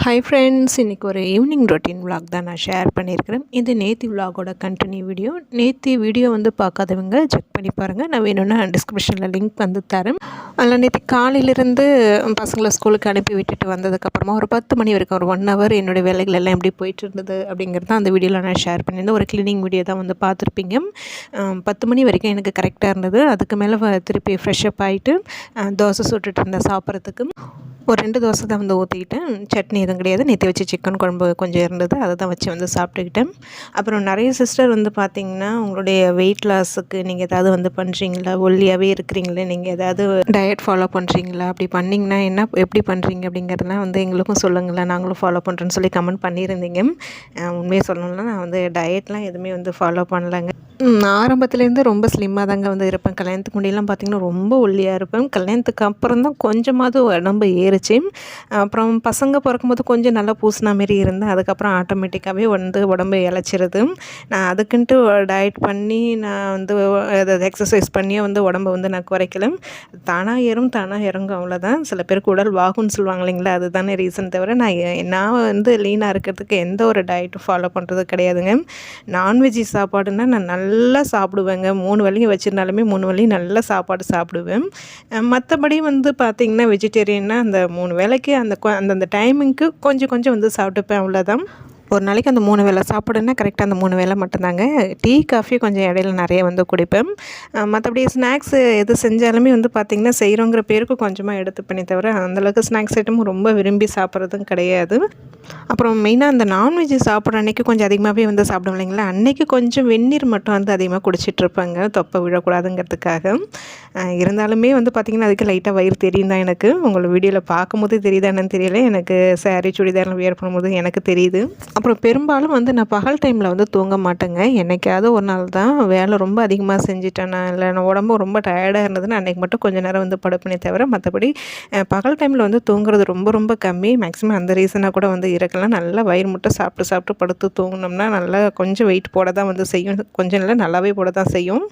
Hi friends இன்றைக்கி ஒரு evening routine vlog தான் நான் ஷேர் பண்ணியிருக்கிறேன். இது நேத்தி vlogோட கண்டினியூ வீடியோ நேத்தி வீடியோ வந்து பார்க்காதவங்க செக் பண்ணி பாருங்கள் நான் வேணும்னா டிஸ்கிரிப்ஷனில் லிங்க் வந்து தரேன். அதில் நேற்று காலையிலேருந்து பசங்களை ஸ்கூலுக்கு அனுப்பி விட்டுட்டு வந்ததுக்கப்புறமா ஒரு பத்து மணி வரைக்கும் ஒரு ஒன் ஹவர் என்னுடைய வேலைகள் எல்லாம் எப்படி போயிட்டு இருந்தது அப்படிங்கிறது அந்த வீடியோவில் நான் ஷேர் பண்ணியிருந்தேன். ஒரு க்ளீனிங் வீடியோ தான் வந்து பார்த்துருப்பீங்க. பத்து மணி வரைக்கும் எனக்கு கரெக்டாக இருந்தது. அதுக்கு மேலே திருப்பி ஃப்ரெஷ்அப் ஆகிட்டு தோசை சுட்டுட்டு இருந்தேன் சாப்பிட்றதுக்கு. ஒரு ரெண்டு தோசை தான் வந்து ஊற்றிக்கிட்டேன் சட்னி எதுவும் கிடையாது. நேற்று வச்சு சிக்கன் குழம்பு கொஞ்சம் இருந்தது. அதை தான் வச்சு வந்து சாப்பிட்டுக்கிட்டேன். அப்புறம் நிறைய சிஸ்டர் வந்து பார்த்திங்கன்னா உங்களுடைய வெயிட் லாஸுக்கு நீங்கள் எதாவது வந்து பண்ணுறீங்களா ஒல்லியாகவே இருக்கிறீங்களே நீங்கள் எதாவது டயட் ஃபாலோ பண்ணுறீங்களா அப்படி பண்ணிங்கன்னா என்ன எப்படி பண்ணுறீங்க அப்படிங்கிறதுலாம் வந்து எங்களுக்கும் சொல்லுங்களேன். நாங்களும் ஃபாலோ பண்ணுறோன்னு சொல்லி கமெண்ட் பண்ணியிருந்தீங்க. உண்மையை சொல்லணும்னா நான் வந்து டயட்லாம் எதுவுமே வந்து ஃபாலோ பண்ணலங்க. ஆரம்பத்துலேருந்து ரொம்ப ஸ்லிம்மாக தாங்க வந்து இருப்பேன். கல்யாணத்துக்கு முன்னாடிலாம் பார்த்திங்கன்னா ரொம்ப ஒல்லியாக இருப்பேன். கல்யாணத்துக்கு அப்புறம் தான் கொஞ்சமாவது உடம்பு ஏறிச்சு. அப்புறம் பசங்க பிறக்கும்போது கொஞ்சம் நல்லா பூசின மாரி இருந்தேன். அதுக்கப்புறம் ஆட்டோமேட்டிக்காகவே வந்து உடம்பு இழைச்சிருது. நான் அதுக்குன்ட்டு டயட் பண்ணி நான் வந்து அதை எக்ஸசைஸ் பண்ணியே வந்து உடம்பு வந்து நான் குறைக்கல. தானாக ஏறும் தானாக இறங்கும் அவ்வளோதான் சில பேருக்கு உடல் வாகுன்னு சொல்லுவாங்க இல்லைங்களா? அதுதானே ரீசன் தவிர நான் நான் வந்து லீனாக இருக்கிறதுக்கு எந்த ஒரு டயட்டும் ஃபாலோ பண்ணுறது கிடையாதுங்க. நான்வெஜ் சாப்பாடுன்னா நான் நல்லா சாப்பிடுவேங்க. மூணு வழியும் வச்சிருந்தாலுமே மூணு வழியும் நல்ல சாப்பாடு சாப்பிடுவேன். மற்றபடி வந்து பார்த்திங்கன்னா வெஜிடேரியன்னா அந்த மூணு வேளைக்கு அந்த கொ- அந்தந்த டைமிங்க்கு கொஞ்சம் கொஞ்சம் வந்து சாப்பிட்டுப்பேன் அவ்வளோதான் ஒரு நாளைக்கு அந்த மூணு வேளை சாப்பிடுன்னா கரெக்டாக அந்த மூணு வேளை மட்டும்தாங்க. டீ காஃபி கொஞ்சம் இடையில நிறைய வந்து குடிப்பேன். மற்றபடி ஸ்நாக்ஸ் எது செஞ்சாலுமே வந்து பார்த்திங்கன்னா செய்கிறோங்கிற பேருக்கு கொஞ்சமாக எடுத்துப்பேனே தவிர அந்தளவுக்கு ஸ்நாக்ஸ் ஐட்டமும் ரொம்ப விரும்பி சாப்பிட்றதும் கிடையாது. அப்புறம் மெயினாக அந்த நான்வெஜ் சாப்பிட்ற அன்னைக்கு கொஞ்சம் அதிகமாகவே வந்து சாப்பிடுவோம் இல்லைங்களா? அன்றைக்கி கொஞ்சம் வெந்நீர் மட்டும் வந்து அதிகமாக குடிச்சிட்ருப்பாங்க தொப்பை விழக்கூடாதுங்கிறதுக்காக. இருந்தாலுமே வந்து பார்த்திங்கன்னா அதுக்கு லைட்டாக வயிறு தெரியும் தான் எனக்கு உங்களை வீடியோவில் பார்க்கும்போது தெரியுதா என்னன்னு தெரியல. எனக்கு சாரீ சுடிதாரில் வியர் பண்ணும்போது எனக்கு தெரியுது. அப்புறம் பெரும்பாலும் வந்து நான் பகல் டைமில் வந்து தூங்க மாட்டேங்க. என்னைக்காவது ஒரு நாள் தான் வேலை ரொம்ப அதிகமாக செஞ்சுட்டேன். நான் இல்லை நான் உடம்பு ரொம்ப டயர்டாக இருந்ததுன்னு அன்றைக்கி மட்டும் கொஞ்சம் நேரம் வந்து படுப்பினே தவிர மற்றபடி பகல் டைமில் வந்து தூங்குறது ரொம்ப ரொம்ப கம்மி. மேக்ஸிமம் அந்த ரீசனாக கூட வந்து இருக்கலாம். நல்லா வயிறு முட்டை சாப்பிட்டு சாப்பிட்டு படுத்து தூங்கினோம்னா நல்லா கொஞ்சம் வெயிட் போட தான் வந்து செய்யும். கொஞ்சம் இல்லை நல்லாவே போட தான் செய்யும்.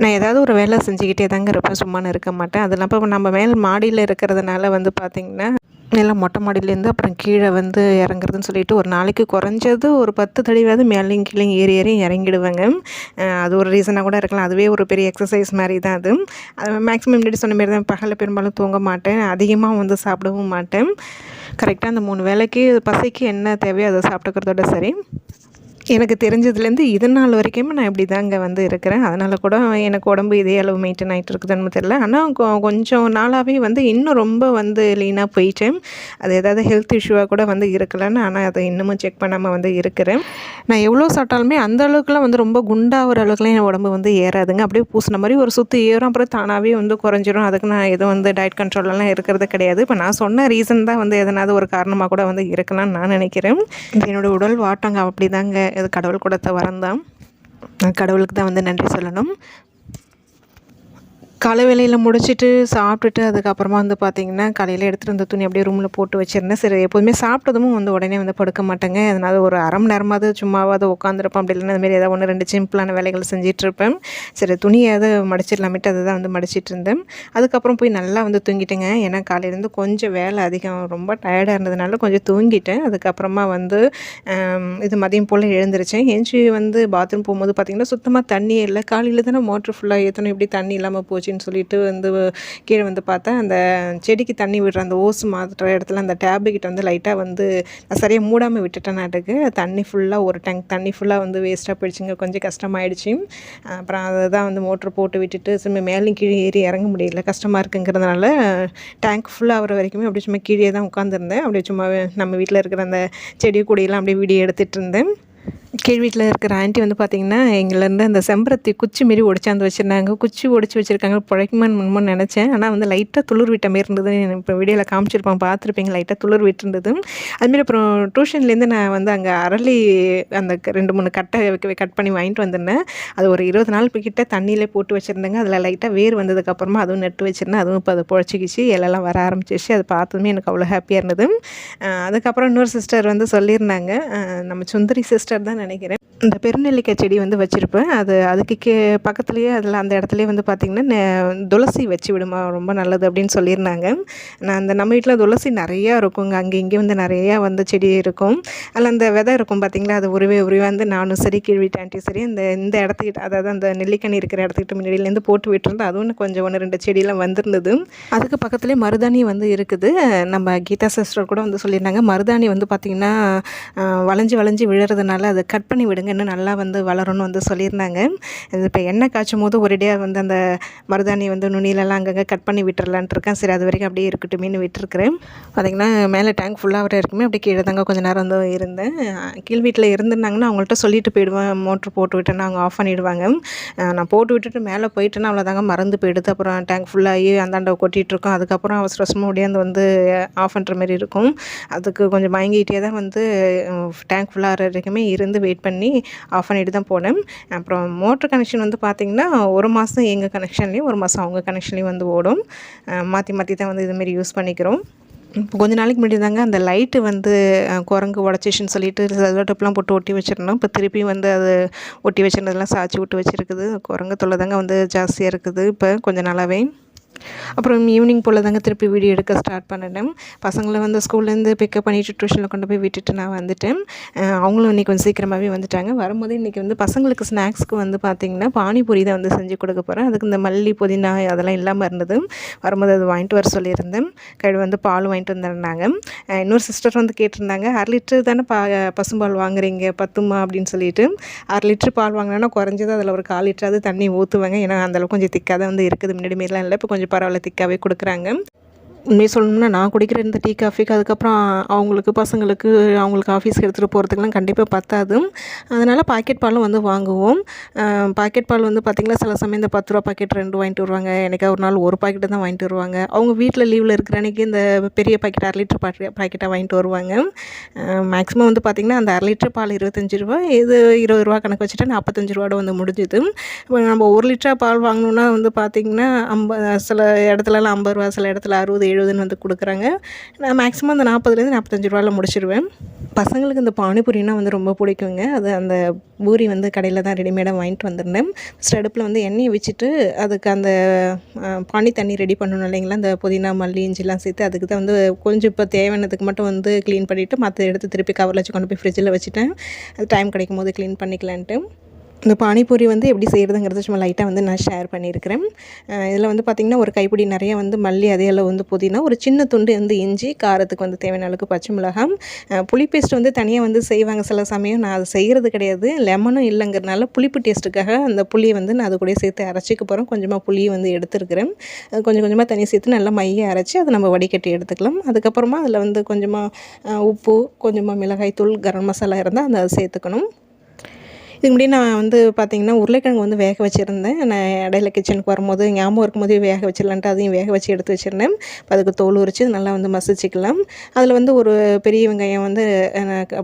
நான் ஏதாவது ஒரு வேலை செஞ்சுக்கிட்டே தாங்க இருப்பேன் சும்மானு இருக்க மாட்டேன். அது இல்லாமல் இப்போ நம்ம மேல் மாடியில் இருக்கிறதுனால வந்து பார்த்திங்கன்னா எல்லாம் மொட்டை மாடியிலேருந்து அப்புறம் கீழே வந்து இறங்குறதுன்னு சொல்லிட்டு ஒரு நாளைக்கு குறைஞ்சது ஒரு பத்து தடவையாவது மேலேயும் கீழே ஏறி ஏறி இறங்கிடுவேங்க. அது ஒரு ரீசனாக கூட இருக்கலாம். அதுவே ஒரு பெரிய எக்ஸசைஸ் மாதிரி தான் அது மேக்ஸிமம் முன்னாடி சொன்ன மாதிரி தான் பகலில் பெரும்பாலும் தூங்க மாட்டேன். அதிகமாக வந்து சாப்பிடவும் மாட்டேன். கரெக்டாக அந்த மூணு வேளைக்கு பசிக்கு என்ன தேவையோ அதை சாப்பிட்டுக்கிறதோட சரி. எனக்கு தெரிஞ்சதுலேருந்து இது நாள் வரைக்குமே நான் இப்படி தாங்க வந்து இருக்கிறேன். அதனால் கூட எனக்கு உடம்பு இதே அளவு மெயின்டைன் ஆகிட்டு இருக்குதுன்னு தெரியல. ஆனால் கொ- கொஞ்சம் நாளாகவே வந்து இன்னும் ரொம்ப வந்து லீனாக போயிட்டேன். அது ஏதாவது ஹெல்த் இஷ்யூவாக கூட வந்து இருக்கலன்னு ஆனால் அதை இன்னமும் செக் பண்ணாமல் வந்து இருக்கிறேன். நான் எவ்வளோ சாப்பிட்டாலுமே அந்த அளவுக்குலாம் வந்து ரொம்ப குண்டாகிற அளவுக்குலாம் என் உடம்பு வந்து ஏறாதுங்க. அப்படியே பூசின மாதிரி ஒரு சுற்றி ஏறும். அப்புறம் தானாகவே வந்து குறைஞ்சிரும். அதுக்கு நான் எதுவும் வந்து டயட் கண்ட்ரோலெல்லாம் இருக்கிறது கிடையாது. இப்போ நான் சொன்ன ரீசன் தான் வந்து எதனாவது ஒரு காரணமாக கூட வந்து இருக்கலாம்னு நான் நினைக்கிறேன். என்னோடய என்னோட உடல் வாட்டங்க அப்படி தாங்க இது கடவுள் கொடுத்த வரம் தான். கடவுளுக்கு தான் வந்து நன்றி சொல்லணும். காலை வேலையில் முடிச்சுட்டு சாப்பிட்டுட்டு அதுக்கப்புறமா வந்து பார்த்திங்கன்னா காலையில் எடுத்துகிட்டு வந்த துணி அப்படியே ரூமில் போட்டு வச்சிருந்தேன். சரி எப்போதுமே சாப்பிட்டதும் வந்து உடனே வந்து படுக்க மாட்டேங்க. அதனால் ஒரு அரை மணி நேரமாவது சும்மாவது உட்காந்துருப்பேன் அப்படி இல்லைன்னா அதுமாரி ஏதாவது ஒன்று ரெண்டு சிம்பிளான வேலைகள் செஞ்சிட்ருப்பேன். சரி துணியாவது மடிச்சிடலாமிட்டு அதை தான் வந்து மடிச்சிட்டு இருந்தேன். அதுக்கப்புறம் போய் நல்லா வந்து தூங்கிட்டேங்க. ஏன்னா காலையிலேருந்து கொஞ்சம் வேலை அதிகம். ரொம்ப டயர்டாக இருந்ததுனால கொஞ்சம் தூங்கிட்டேன். அதுக்கப்புறமா வந்து இது மதியம் போல் எழுந்திரிச்சேன். எழுந்துச்சி வந்து பாத்ரூம் போகும்போது பார்த்திங்கன்னா சுத்தமாக தண்ணியே இல்லை. காலையில் தானே மோட்ரு ஃபுல்லாக ஏற்றணும் இப்படி தண்ணி இல்லாமல் போச்சு. போச்சுன்னு சொல்லிட்டு வந்து கீழே வந்து பார்த்தா அந்த செடிக்கு தண்ணி விடுற அந்த ஓஸ் மாட்டுற இடத்துல அந்த டேபு கிட்ட வந்து லைட்டாக வந்து நான் சரியாக மூடாமல் விட்டுட்டேன் நாட்டுக்கு தண்ணி ஃபுல்லாக ஒரு டேங்க் தண்ணி ஃபுல்லாக வந்து வேஸ்ட்டாக போயிடுச்சுங்க. கொஞ்சம் கஷ்டமாயிடுச்சு. அப்புறம் அதை தான் வந்து மோட்ரு போட்டு விட்டுட்டு சும்மா மேலேயும் கீழே ஏறி இறங்க முடியல. கஷ்டமாக இருக்குங்கிறதுனால டேங்க் ஃபுல்லாக ஆகிற வரைக்குமே அப்படியே சும்மா கீழே தான் உட்காந்துருந்தேன் அப்படியே சும்மா நம்ம வீட்டில் இருக்கிற அந்த செடி கொடியெல்லாம் அப்படியே வீடியோ எடுத்துகிட்டு இருந்தேன். கீழ் வீட்டில் இருக்கிற ஆண்டி வந்து பார்த்திங்கன்னா எங்கள்லேருந்து அந்த செம்பருத்தி குச்சி மாரி ஒடிச்சாந்து வச்சுருந்தாங்க. குச்சி ஒடிச்சு வச்சுருக்காங்க. பிழைக்குமான்னு முன்மு நினச்சேன். ஆனால் வந்து லைட்டாக துளிர் விட்ட மாரி இருந்தது. இப்போ வீடியோவில் காமிச்சிருப்பேன் பார்த்துருப்பீங்க லைட்டாக துளிர் விட்டுருந்தது அதுமாரி அப்புறம் டியூஷன்லேருந்து நான் வந்து அங்கே அரளி அந்த க- ரெண்டு மூணு கட்டை கட் பண்ணி வாங்கிட்டு வந்திருந்தேன். அது ஒரு இருபது நாள் கிட்ட தண்ணியிலே போட்டு வச்சுருந்தேங்க. அதில் லைட்டாக வேர் வந்ததுக்கப்புறமா அதுவும் நட்டு வச்சுருந்தேன். அதுவும் இப்போ அது பொழைச்சிக்கிச்சு. இலெல்லாம் வர ஆரம்பிச்சிச்சு அதை பார்த்ததுமே எனக்கு அவ்வளோ ஹாப்பியாக இருந்தது. அதுக்கப்புறம் இன்னொரு சிஸ்டர் வந்து சொல்லியிருந்தாங்க. நம்ம சுந்தரி சிஸ்டர் தான் நினைக்கிறேன். இந்த பெருநெல்லிக்காய் செடி வந்து வச்சுருப்பேன். அது அதுக்கு கே பக்கத்துலேயே அதில் அந்த இடத்துலையே வந்து பார்த்திங்கன்னா துளசி வச்சு விடுமா ரொம்ப நல்லது அப்படின்னு சொல்லியிருந்தாங்க. நான் அந்த நம்ம வீட்டில் துளசி நிறையா இருக்குங்க. அங்கே இங்கே வந்து நிறையா வந்து செடி இருக்கும். அதில் அந்த விதை இருக்கும் பார்த்திங்களா அது உருவே உருவே வந்து நானும் சரி கீழ்வீட்டான்ட்டியும் சரி இந்த இந்த இடத்துக்கிட்ட அதாவது அந்த நெல்லிக்கனி இருக்கிற இடத்துக்கிட்ட முன்னாடியிலேருந்து போட்டு விட்டுருந்தேன் அதுவும் கொஞ்சம் ஒன்று ரெண்டு செடியெல்லாம் வந்திருந்தது. அதுக்கு பக்கத்துலேயே மருதாணி வந்து இருக்குது. நம்ம கீதா சிஸ்டர் கூட வந்து சொல்லியிருந்தாங்க. மருதாணி வந்து பார்த்திங்கன்னா வளைஞ்சு வளைஞ்சு விழுறதுனால அது கட் பண்ணி விடுங்க. இன்னும் நல்லா வந்து வளரும்னு வந்து சொல்லியிருந்தாங்க. இது இப்போ எண்ணெய் காய்ச்சும் போது ஒரேடியாக வந்து அந்த மருதாணி வந்து நுனியிலலாம் அங்கங்கே கட் பண்ணி விட்டுறலான்ட்டு இருக்கேன். சரி அது வரைக்கும் அப்படியே இருக்கட்டுமேனு விட்டுருக்குறேன். பார்த்திங்கன்னா மேலே டேங்க் ஃபுல்லாக வர இருக்குமே அப்படியே கீழே தாங்க கொஞ்சம் நேரம் வந்து இருந்தேன். கீழ் வீட்டில் இருந்திருந்தாங்கன்னா அவங்கள்ட்ட சொல்லிட்டு போயிடுவேன். மோட்ரு போட்டு விட்டேன்னா அவங்க ஆஃப் பண்ணிவிடுவாங்க நான் போட்டு விட்டுட்டு மேலே போயிட்டேன்னா அவ்வளோதாங்க மறந்து போயிடுது. அப்புறம் டேங்க் ஃபுல்லாகி அந்தாண்ட கொட்டிகிட்ருக்கோம் அதுக்கப்புறம் அவசர அவசரமாக ஓடியாந்து வந்து ஆஃப் பண்ணுற மாதிரி இருக்கும். அதுக்கு கொஞ்சம் மயங்கிட்டே தான் வந்து டேங்க் ஃபுல்லாக வர வரைக்குமே இருந்து வெயிட் பண்ணி ஆஃப் பண்ணிட்டு தான் போனேன். அப்புறம் மோட்ரு கனெக்ஷன் வந்து பார்த்திங்கன்னா ஒரு மாதம் எங்கள் கனெக்ஷன்லேயும் ஒரு மாதம் அவங்க கனெக்ஷன்லேயும் வந்து ஓடும். மாற்றி மாற்றி தான் வந்து இதுமாரி யூஸ் பண்ணிக்கிறோம். இப்போ கொஞ்ச நாளைக்கு முன்னாடி தாங்க அந்த லைட்டு வந்து குரங்கு உடச்சிச்சுன்னு சொல்லிட்டு செல்லோட்டப்லாம் போட்டு ஒட்டி வச்சிருந்தோம். இப்போ திருப்பி வந்து அது ஒட்டி வச்சிருந்ததெல்லாம் சாய்ச்சி விட்டு வச்சுருக்குது. குரங்கு தொல்லை தாங்க வந்து ஜாஸ்தியாக இருக்குது இப்போ கொஞ்ச நாளாகவே அப்புறம் ஈவினிங் போல் தாங்க திருப்பி வீடியோ எடுக்க ஸ்டார்ட் பண்ணிட்டேன் பசங்களை வந்து ஸ்கூல்லேருந்து பிக்கப் பண்ணிவிட்டு டியூஷனில் கொண்டு போய் விட்டுட்டு நான் வந்துட்டேன். அவங்களும் இன்றைக்கி கொஞ்சம் சீக்கிரமாகவே வந்துட்டாங்க. வரும்போது இன்றைக்கி வந்து பசங்களுக்கு ஸ்நாக்ஸ்க்கு வந்து பார்த்திங்கன்னா பானிபூரி தான் வந்து செஞ்சு கொடுக்க போகிறேன் அதுக்கு இந்த மல்லி புதினா அதெல்லாம் இல்லாமல் இருந்தது. வரும்போது அது வாங்கிட்டு வர சொல்லியிருந்தேன். கைடு வந்து பால் வாங்கிட்டு வந்துருந்தாங்க. இன்னொரு சிஸ்டர் வந்து கேட்டிருந்தாங்க அரை லிட்டர் தானே பா பசும்பால் வாங்குறீங்க? பத்துமா? அப்படின்னு சொல்லிட்டு. அரை லிட்டர் பால் வாங்கினா குறைஞ்சது அதில் ஒரு கால் லிட்டராவது தண்ணி ஊற்றுவாங்க ஏன்னா அந்தளவுக்கு கொஞ்சம் திக்காக தான் வந்து இருக்குது. முன்னாடி மாரிலாம் இல்லை. இப்போ கொஞ்சம் பரவாயில்ல திக்காகவே கொடுக்குறாங்க. உண்மையை சொல்லணும்னா நான் குடிக்கிற இந்த டீ காஃபிக்கு அதுக்கப்புறம் அவங்களுக்கு பசங்களுக்கு அவங்களுக்கு ஆஃபீஸ்க்கு எடுத்துகிட்டு போகிறதுக்குலாம் கண்டிப்பாக பத்தாது. அதனால் பாக்கெட் பாலும் வந்து வாங்குவோம். பாக்கெட் பால் வந்து பார்த்திங்கன்னா சில சமயம் இந்த பத்து ரூபா பாக்கெட் ரெண்டு வாங்கிட்டு வருவாங்க. எனக்கு ஒரு நாள் ஒரு பாக்கெட்டு தான் வாங்கிட்டு வருவாங்க. அவங்க வீட்டில் லீவில் இருக்கிற அன்றைக்கி இந்த பெரிய பாக்கெட் அரை லிட்டர் பாக்கெட் பாக்கெட்டாக வாங்கிட்டு வருவாங்க. மேக்ஸிமம் வந்து பார்த்திங்கன்னா அந்த அரை லிட்டர் பால் இருபத்தஞ்சி ரூபா இது இருபது ரூபா கணக்கு வச்சுட்டா நாற்பத்தஞ்சு ரூபாவோட வந்து முடிஞ்சுது. இப்போ நம்ம ஒரு லிட்டராக பால் வாங்கணுன்னா வந்து பார்த்திங்கன்னா ஐம்ப சில இடத்துலலாம் ஐம்பது ரூபா சில இடத்துல அறுபது எழுபதுன்னு வந்து கொடுக்குறாங்க. நான் மேக்ஸிமம் அந்த நாற்பதுலேருந்து நாற்பத்தஞ்சு ரூபாயில் முடிச்சிடுவேன் பசங்களுக்கு இந்த பானிபூரினா வந்து ரொம்ப பிடிக்குங்க. அது அந்த பூரி வந்து கடையில் தான் ரெடிமேடாக வாங்கிட்டு வந்திருந்தேன். ஃபஸ்ட் அடுப்பில் வந்து எண்ணெயை வச்சுட்டு அதுக்கு அந்த பானி தண்ணி ரெடி பண்ணணும் இல்லைங்களா? அந்த புதினா மல்லி இஞ்சிலாம் சேர்த்து அதுக்கு தான் வந்து கொஞ்சம் இப்போ தேவையானதுக்கு மட்டும் வந்து க்ளீன் பண்ணிவிட்டு மற்ற எடுத்து திருப்பி கவரில் வச்சு கொண்டு போய் ஃப்ரிட்ஜில் வச்சுட்டேன். அது டைம் கிடைக்கும் போது க்ளீன் பண்ணிக்கலான்ட்டு. இந்த பானிபூரி வந்து எப்படி செய்கிறதுங்கிறத சும்மா லைட்டாக வந்து நான் ஷேர் பண்ணியிருக்கிறேன். இதில் வந்து பார்த்திங்கன்னா ஒரு கைப்பிடி நிறைய வந்து மல்லி அதே அளவு வந்து புதினா ஒரு சின்ன துண்டு வந்து இஞ்சி காரத்துக்கு வந்து தேவையான அளவுக்கு பச்சை மிளகாய் புளி பேஸ்ட் வந்து தனியாக வந்து செய்வாங்க சில சமயம். நான் அது செய்கிறது கிடையாது. லெமனும் இல்லைங்கிறனால புளிப்பு டேஸ்ட்டுக்காக அந்த புளியை வந்து நான் அது கூட சேர்த்து அரைச்சிக்க போகிறோம் கொஞ்சமாக புளியை வந்து எடுத்துருக்கிறேன். அது கொஞ்சம் கொஞ்சமாக தண்ணி சேர்த்து நல்லா மைய அரைச்சி அதை நம்ம வடிகட்டி எடுத்துக்கலாம். அதுக்கப்புறமா அதில் வந்து கொஞ்சமாக உப்பு கொஞ்சமாக மிளகாய் தூள் கரம் மசாலா இருந்தால் அதை சேர்த்துக்கணும். இதுக்கு முன்னாடி நான் வந்து பார்த்திங்கன்னா உருளைக்கிழங்கு வந்து வேக வச்சுருந்தேன். நான் இடையில கிச்சனுக்கு வரும்போது ஞாபகம் இருக்கும்போது வேக வச்சிடலான்ட்டு அதையும் வேக வச்சு எடுத்து வச்சுருந்தேன். இப்போ அதுக்கு தோல் உரித்து நல்லா வந்து மசிச்சுக்கலாம். அதில் வந்து ஒரு பெரிய வெங்காயம் வந்து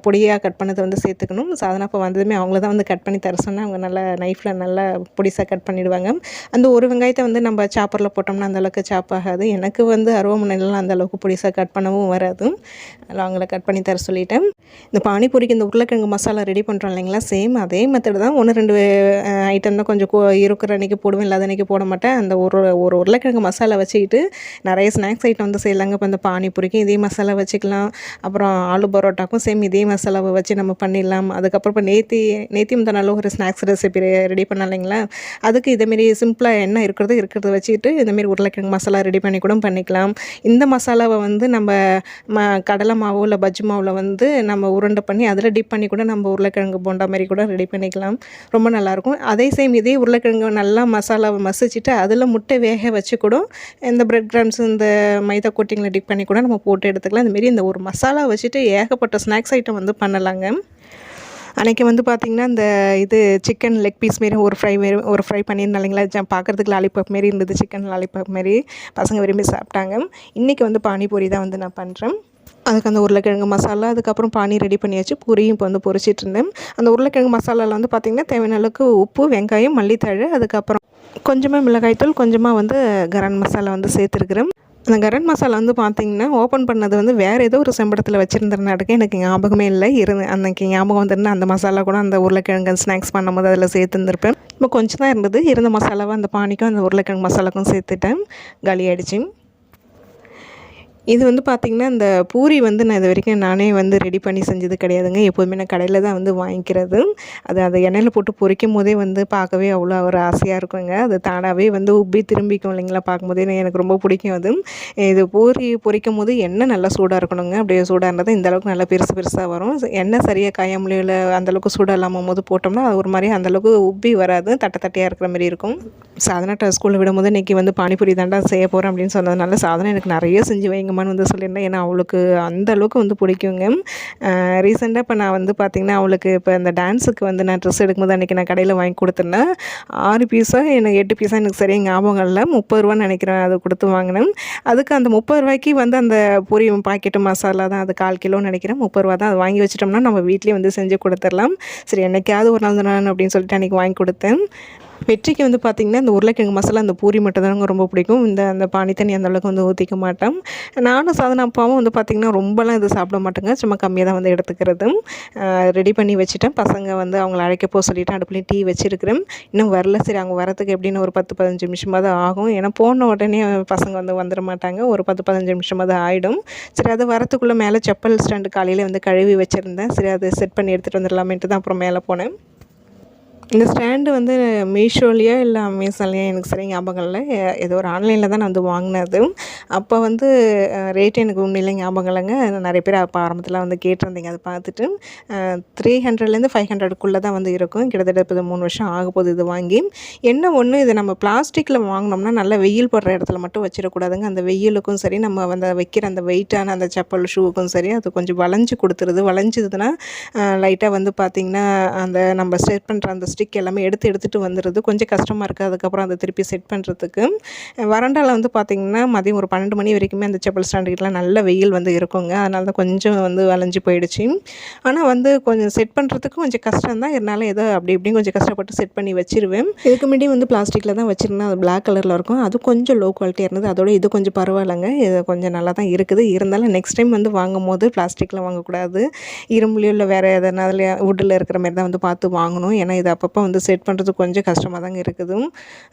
பொடியாக கட் பண்ணதை வந்து சேர்த்துக்கணும். சாதனா இப்போ வந்ததுமே அவங்கள தான் வந்து கட் பண்ணி தர சொன்னால் அவங்க நல்லா நைஃப்பில் நல்லா பொடிசாக கட் பண்ணிடுவாங்க. அந்த ஒரு வெங்காயத்தை வந்து நம்ம சாப்பரில் போட்டோம்னா அந்த அளவுக்கு சாப் ஆகாது. எனக்கு வந்து அருவமனைலாம் அந்தளவுக்கு பொடிசாக கட் பண்ணவும் வராது. அதில் அவங்கள கட் பண்ணி தர சொல்லிட்டேன். இந்த பானிபூரிக்கு இந்த உருளைக்கிழங்கு மசாலா ரெடி பண்ணுறோம் இல்லைங்களா? சேம் அதே மெத்தட் தான். ஒன்று ரெண்டு ஐட்டம் தான் கொஞ்சம் கோ இருக்கிற அன்றைக்கி போடுவேன் இல்லாத அன்றைக்கி போட மாட்டேன். அந்த ஒரு ஒரு உருளைக்கிழங்கு மசாலா வச்சுக்கிட்டு நிறைய ஸ்நாக்ஸ் ஐட்டம் வந்து செய்யலாங்க. இப்போ இந்த பானிபூரிக்கும் இதே மசாலா வச்சுக்கலாம். அப்புறம் ஆலு பரோட்டாக்கும் சேம் இதே மசாலாவை வச்சு நம்ம பண்ணிடலாம். அதுக்கப்புறம் இப்போ நேத்தி நேத்தி முந்தா ஒரு ஸ்நாக்ஸ் ரெசிபி ரெடி பண்ண இல்லைங்களா? அதுக்கு இதேமாரி சிம்பிளாக என்ன இருக்கிறது இருக்கிறத வச்சுக்கிட்டு இந்தமாரி உருளைக்கிழங்கு மசாலா ரெடி பண்ணி கூட பண்ணிக்கலாம். இந்த மசாலாவை வந்து நம்ம ம கடலை மாவோ இல்லை பஜ்ஜி மாவில் வந்து நம்ம உருண்டை பண்ணி அதில் டிப் பண்ணி கூட நம்ம உருளைக்கிழங்கு போண்டா மாதிரி கூட ரெடி பண்ணிக்கலாம். ரொம்ப நல்லாயிருக்கும் அதே சேம் இதே உருளைக்கிழங்கு நல்லா மசாலாவை மசிச்சுட்டு அதில் முட்டை வேக வச்சு கூட இந்த பிரெட் கிராம்ஸ் இந்த மைதா கோட்டிங்கில் டிப் பண்ணி கூட நம்ம போட்டு எடுத்துக்கலாம். இந்தமாரி இந்த ஒரு மசாலா வச்சுட்டு ஏகப்பட்ட ஸ்நாக்ஸ் ஐட்டம் வந்து பண்ணலாங்க. அன்றைக்கி வந்து பார்த்திங்கன்னா இந்த இது சிக்கன் லெக் பீஸ் மாரி ஒரு ஃப்ரை மாரி ஒரு ஃப்ரை பண்ணியிருந்தேன் இல்லைங்களா ஜ- பார்க்கறதுக்கு லாலிபாப் மாரி இருந்தது சிக்கன் லாலிபாப் மாரி. பசங்க விரும்பி சாப்பிட்டாங்க. இன்றைக்கி வந்து பானிபூரி தான் வந்து நான் பண்ணுறேன் அதுக்கு அந்த உருளைக்கிழங்கு மசாலா அதுக்கப்புறம் பானி ரெடி பண்ணியாச்சு பூரியும் இப்போ வந்து பொரிச்சிட்டு இருந்தேன். அந்த உருளைக்கிழங்கு மசாலாவில் வந்து பார்த்திங்கன்னா தேவையான அளவுக்கு உப்பு வெங்காயம் மல்லித்தழை அதுக்கப்புறம் கொஞ்சமாக மிளகாய்த்தூள் கொஞ்சமாக வந்து கரம் மசாலா வந்து சேர்த்துருக்குறேன். அந்த கரம் மசாலா வந்து பார்த்திங்கன்னா ஓப்பன் பண்ணது வந்து வேறு ஏதோ ஒரு செம்படத்தில் வச்சுருந்தனாட்டுக்கு எனக்கு ஞாபகமே இல்லை. இருந்து அன்றைக்கி ஞாபகம் வந்துருந்தா அந்த மசாலா கூட அந்த உருளைக்கிழங்கு ஸ்நாக்ஸ் பண்ணும்போது அதில் சேர்த்துருந்துருப்பேன். இப்போ கொஞ்சம் தான் இருந்தது. இருந்த மசாலாவை அந்த பானிக்கும் அந்த உருளைக்கிழங்கு மசாலாக்கும் சேர்த்துட்டேன். காலி ஆயிடுச்சு. இது வந்து பார்த்திங்கன்னா இந்த பூரி வந்து நான் இது வரைக்கும் நானே வந்து ரெடி பண்ணி செஞ்சது கிடையாதுங்க. எப்போதுமே நான் கடையில் தான் வந்து வாங்கிக்கிறது. அது அதை எண்ணெயில் போட்டு பொரிக்கும் போதே வந்து பார்க்கவே அவ்வளோ ஒரு ஆசையாக இருக்குங்க. அது தானாகவே வந்து உப்பி திரும்பிக்கும் இல்லைங்களா பார்க்கும்போதே எனக்கு ரொம்ப பிடிக்கும் அது. இது பூரி பொரிக்கும் போது எண்ணெய் நல்லா சூடாக இருக்கணுங்க. அப்படியே சூடாக இருந்தால் இந்த அளவுக்கு நல்லா பெருசு பெருசாக வரும். எண்ணெய் சரியாக காயாமலையோ இல்லை அந்தளவுக்கு சூடாக இல்லாமல் போது போட்டோம்னா அது ஒரு மாதிரி அந்தளவுக்கு உப்பி வராது. தட்டை தட்டையாக இருக்கிற மாதிரி இருக்கும். சாதனை ஸ்கூலில் விடும்போது இன்றைக்கி வந்து பானிபூரி தாண்டா செய்ய போகிறேன் அப்படின்னு சொன்னதுனால சாதனை எனக்கு நிறைய செஞ்சு வைங்க வைங்கம்மான்னு வந்து சொல்லியிருந்தேன். ஏன்னா அவளுக்கு அந்த அளவுக்கு வந்து பிடிக்குங்க. ரீசெண்டாக இப்போ நான் வந்து பார்த்திங்கன்னா அவளுக்கு இப்போ இந்த டான்ஸுக்கு வந்து நான் ட்ரெஸ் எடுக்கும்போது அன்றைக்கி நான் கடையில் வாங்கி கொடுத்துருந்தேன். ஆறு பீஸாக எனக்கு எட்டு பீஸாக எனக்கு சரியாக ஞாபகம் இல்லை. முப்பது ரூபான்னு நினைக்கிறேன் அதை கொடுத்து வாங்கினேன். அதுக்கு அந்த முப்பது ரூபாய்க்கு வந்து அந்த பொரி பாக்கெட்டு மசாலா தான் அது கால் கிலோன்னு நினைக்கிறேன். முப்பது ரூபா தான் அது வாங்கி வச்சிட்டோம்னா நம்ம வீட்லேயே வந்து செஞ்சு கொடுத்துடலாம் சரி என்னைக்காவது ஒரு நாள் தானே அப்படின்னு சொல்லிட்டு அன்றைக்கி வாங்கி கொடுத்தேன். வெற்றிக்கு வந்து பார்த்திங்கன்னா இந்த உருளைக்கிழங்கு மசாலா அந்த பூரி மட்டும் தானங்க ரொம்ப பிடிக்கும். இந்த அந்த பானி தண்ணி அந்த அளவுக்கு வந்து ஊற்றிக்க மாட்டேன் நானும் சாதனா அப்பாவும் வந்து பார்த்திங்கன்னா ரொம்பலாம் இது சாப்பிட மாட்டேங்க. சும்மா கம்மியாக தான் வந்து எடுத்துக்கிறதும். ரெடி பண்ணி வச்சுட்டேன். பசங்க வந்து அவங்கள அழைக்க போக சொல்லிவிட்டு அடுப்புலேயும் டீ வச்சுருக்கிறேன். இன்னும் வரல. சரி அவங்க வரத்துக்கு எப்படின்னு ஒரு பத்து பதினஞ்சு நிமிஷமாக தான் ஆகும். ஏன்னா போன உடனே பசங்க வந்து வந்துட மாட்டாங்க. ஒரு பத்து பதினஞ்சு நிமிஷமாக தான் ஆகிடும் சரி அது வரத்துக்குள்ளே மேலே செப்பல் ஸ்டாண்டு காலையில் வந்து கழுவி வச்சுருந்தேன். சரி அதை செட் பண்ணி எடுத்துகிட்டு வந்துடலாமேன்ட்டு தான் அப்புறம் மேலே போனேன். இந்த ஸ்டாண்டு வந்து மீஷோலையோ இல்லை அமேசான்லையோ எனக்கு சரி ஞாபகம் இல்லை. ஏதோ ஒரு ஆன்லைனில் தான் நான் வந்து வாங்கினது அப்போ வந்து ரேட் எனக்கு உண்மையிலே ஞாபகம் இல்லைங்க. நிறைய பேர் அப்போ ஆரம்பத்தில் வந்து கேட்டிருந்தீங்க அதை பார்த்துட்டு. த்ரீ ஹண்ட்ரட்லேருந்து ஃபைவ் ஹண்ட்ரடுக்குள்ளே தான் வந்து இருக்கும். கிட்டத்தட்ட இப்போ மூணு வருஷம் ஆக போகுது இது வாங்கி. என்ன ஒன்று இது நம்ம பிளாஸ்டிக்கில் வாங்கினோம்னா நல்லா வெயில் போடுற இடத்துல மட்டும் வச்சிடக்கூடாதுங்க. அந்த வெயிலுக்கும் சரி நம்ம வந்து வைக்கிற அந்த வெயிட்டான அந்த செப்பல் ஷூவுக்கும் சரி அது கொஞ்சம் வளைஞ்சு கொடுத்துருது. வளைஞ்சதுன்னா லைட்டாக வந்து பார்த்திங்கன்னா அந்த நம்ம ஸ்டெப் பண்ணுற அந்த ஸ்டிக் எல்லாமே எடுத்து எடுத்துகிட்டு வந்துடுது கொஞ்சம் கஷ்டமாக இருக்குது அதுக்கப்புறம் அதை திருப்பி செட் பண்ணுறதுக்கு வறண்டாவில் வந்து பார்த்திங்கன்னா மதியம் ஒரு பன்னெண்டு மணி வரைக்குமே அந்த செப்பல் ஸ்டாண்டுக்கிட்டலாம் நல்ல வெயில் வந்து இருக்குங்க. அதனால தான் கொஞ்சம் வந்து வளைஞ்சு போயிடுச்சு. ஆனால் வந்து கொஞ்சம் செட் பண்ணுறதுக்கு கொஞ்சம் கஷ்டம் தான். இருந்தாலும் ஏதோ அப்படி இப்படியும் கொஞ்சம் கஷ்டப்பட்டு செட் பண்ணி வச்சிருவேன். இதுக்கு முன்னாடி வந்து பிளாஸ்டிக்கில் தான் வச்சுருந்தேன். அது பிளாக் கலரில் இருக்கும். அது கொஞ்சம் லோ குவாலிட்டியாக இருந்தது. அதோட இது கொஞ்சம் பரவாயில்லைங்க. இது கொஞ்சம் நல்லா தான் இருக்குது. இருந்தாலும் நெக்ஸ்ட் டைம் வந்து வாங்கும் போது பிளாஸ்டிக்கில் வாங்கக்கூடாது. இரும்புலையோ இல்லை வேறு எதனால வுட்டில் இருக்கிற மாதிரி தான் வந்து பார்த்து வாங்கணும். ஏன்னா இது அப்போ அப்பப்போ வந்து செட் பண்ணுறது கொஞ்சம் கஷ்டமாக தாங்க இருக்குது.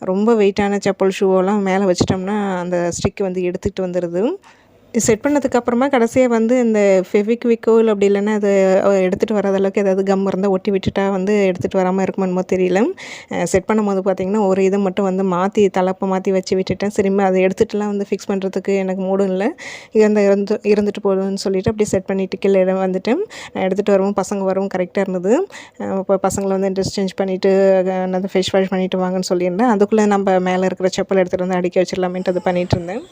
ரொம்ப வெயிட்டான செப்பல் ஷூவெல்லாம் மேலே வச்சிட்டோம்னா அந்த ஸ்டிக் வந்து எடுத்துகிட்டு வந்துடுது செட் பண்ணதுக்கப்புறமா கடைசியாக வந்து இந்த ஃபெவிக்விக்கோ இல்லை அப்படி இல்லைன்னா அது எடுத்துகிட்டு வராத அளவுக்கு ஏதாவது கம் இருந்தால் ஒட்டி விட்டுட்டா வந்து எடுத்துகிட்டு வராமல் இருக்குமோ தெரியல. செட் பண்ணும்போது பார்த்திங்கன்னா ஒரு இதை மட்டும் வந்து மாற்றி தலைப்பை மாற்றி வச்சு விட்டுட்டேன். சரிமா அதை எடுத்துகிட்டுலாம் வந்து ஃபிக்ஸ் பண்ணுறதுக்கு எனக்கு மூடும் இல்லை. இருந்த இருந்து இருந்துட்டு போதும்னு சொல்லிவிட்டு அப்படியே செட் பண்ணிவிட்டு கீழே வந்துட்டேன். நான் எடுத்துகிட்டு வரவும் பசங்க வரவும் கரெக்டாக இருந்தது. இப்போ பசங்களை வந்து ட்ரெஸ் சேஞ்ச் பண்ணிவிட்டு அந்த ஃபேஸ் வாஷ் பண்ணிவிட்டு வாங்கன்னு சொல்லியிருந்தேன். அதுக்குள்ளே நம்ம மேலே இருக்கிற செப்பல் எடுத்துகிட்டு வந்து அடிக்க வச்சிடலாமேன்ட்டு அது பண்ணிகிட்டு இருந்தேன்.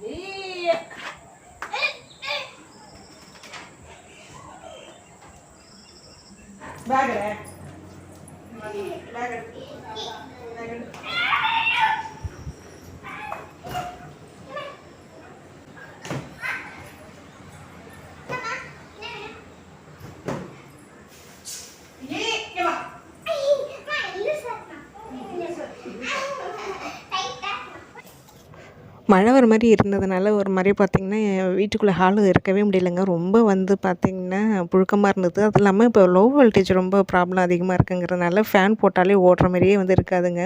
咦 மழை வர மாதிரி இருந்ததுனால ஒரு மாதிரி பார்த்திங்கன்னா வீட்டுக்குள்ளே ஹாலு இருக்கவே முடியலைங்க. ரொம்ப வந்து பார்த்திங்கன்னா புழுக்கமாக இருந்தது. அது இல்லாமல் இப்போ லோ வோல்டேஜ் ரொம்ப ப்ராப்ளம் அதிகமாக இருக்குங்கிறதுனால ஃபேன் போட்டாலே ஓடுற மாதிரியே வந்து இருக்காதுங்க.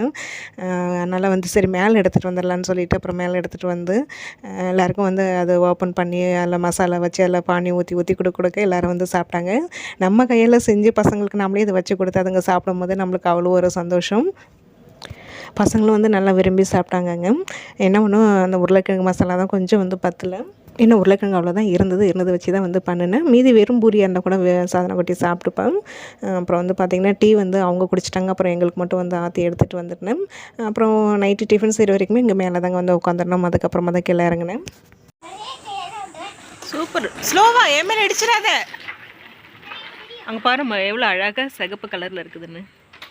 அதனால் வந்து சரி மேலே எடுத்துகிட்டு வந்துடலான்னு சொல்லிட்டு அப்புறம் மேலே எடுத்துகிட்டு வந்து எல்லாேருக்கும் வந்து அதை ஓப்பன் பண்ணி அதில் மசாலா வச்சு அதில் பானி ஊற்றி ஊற்றி கொடுக்க கொடுக்க எல்லோரும் வந்து சாப்பிட்டாங்க. நம்ம கையில் செஞ்சு பசங்களுக்கு நம்மளே இதை வச்சு கொடுத்து அதுங்க சாப்பிடும்போது நம்மளுக்கு அவ்வளோ ஒரு சந்தோஷம். பசங்களும் வந்து நல்லா விரும்பி சாப்பிட்டாங்கங்க. என்ன ஒன்றும் அந்த உருளைக்கிழங்கு மசாலா தான் கொஞ்சம் வந்து பத்தலை. இன்னும் உருளைக்கிழங்கு அவ்வளோதான் இருந்தது இருந்தது வச்சு தான் வந்து பண்ணினேன். மீதி வெறும் பூரியாக இருந்தால் கூட சாதனை கொட்டி சாப்பிட்டுப்பேன். அப்புறம் வந்து பார்த்திங்கன்னா டீ வந்து அவங்க குடிச்சிட்டாங்க. அப்புறம் எங்களுக்கு மட்டும் வந்து ஆற்றி எடுத்துகிட்டு வந்துட்டேன். அப்புறம் நைட்டு டிஃபன் செய்கிற வரைக்குமே இங்கே மேலே தாங்க வந்து உட்காந்துடணும் அதுக்கப்புறமா தான் கீழே இறங்கினேன். சூப்பர். ஸ்லோவா ஏன் மேலே அடிச்சிடாத அங்கே பாருமா எவ்வளோ அழகாக சிகப்பு கலரில் இருக்குதுன்னு.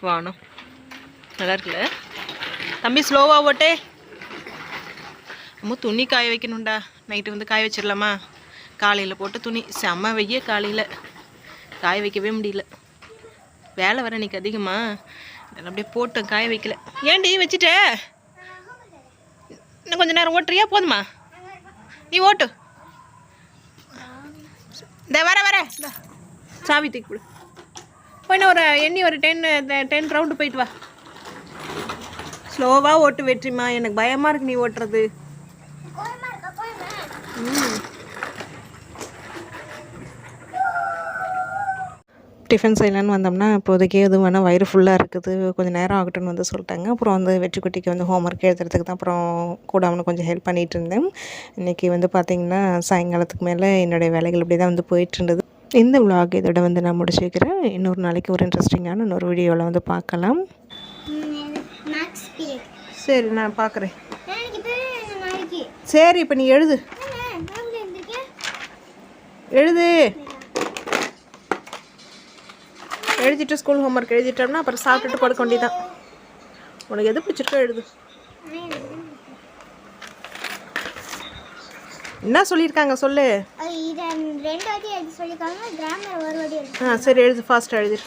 வானம். நல்லா இருக்குல்ல? தம்பி ஸ்லோவாக ஓட்டே. அம்மா துணி காய வைக்கணும்டா. நைட்டு வந்து காய வச்சிடலாமா காலையில் போட்டு துணி. செம்ம வெய்ய காலையில். காய வைக்கவே முடியல. வேலை வர இன்னைக்கு அதிகமாக இதெல்லாம் அப்படியே போட்டேன் காய வைக்கல. ஏன்டி வச்சுட்டே? இன்னும் கொஞ்சம் நேரம் ஓட்டுறியா? போதுமா? நீ ஓட்டு. இந்த வர வர. சாவி தூக்கி கொடு. போய் ஒரு எண்ணி ஒரு டென் டென் ரவுண்டு போயிட்டு வா. ஸ்லோவாக ஓட்டு வெற்றிமா எனக்கு பயமாக இருக்கு நீ ஓட்டுறது. டிஃபன் செய்யலான்னு வந்தோம்னா இப்போதைக்கு எதுவும் வேணால் வயிறு ஃபுல்லாக இருக்குது. கொஞ்சம் நேரம் ஆகட்டும்னு வந்து சொல்லிட்டாங்க. அப்புறம் வந்து வெற்றிக்குட்டிக்கு வந்து ஹோம் ஒர்க் எழுதுறதுக்கு தான் அப்புறம் கூட அவனை கொஞ்சம் ஹெல்ப் பண்ணிகிட்டு இருந்தேன். இன்றைக்கி வந்து பார்த்திங்கன்னா சாயங்காலத்துக்கு மேலே என்னுடைய வேலைகள் இப்படி தான் வந்து போயிட்டு இருந்தது. இந்த vlog இதோட வந்து நான் முடிச்சுக்கிறேன். இன்னொரு நாளைக்கு ஒரு இன்ட்ரெஸ்டிங்கான இன்னொரு வீடியோவில் வந்து பார்க்கலாம். சரி நான் பார்க்குறேன் சரி இப்போ நீ எழுது. எழுது. எழுதிட்டு ஸ்கூல் ஹோம்ஒர்க் எழுதிட்டோம்னா அப்புறம் சாப்பிட்டுட்டு படுக்க வேண்டியதான் உனக்கு எது பிடிச்சிருக்கோ எழுது. என்ன சொல்லியிருக்காங்க சொல்லு. ஆ சரி எழுது ஃபாஸ்ட்டாக எழுதிரு.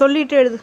சொல்லிட்டு எழுது.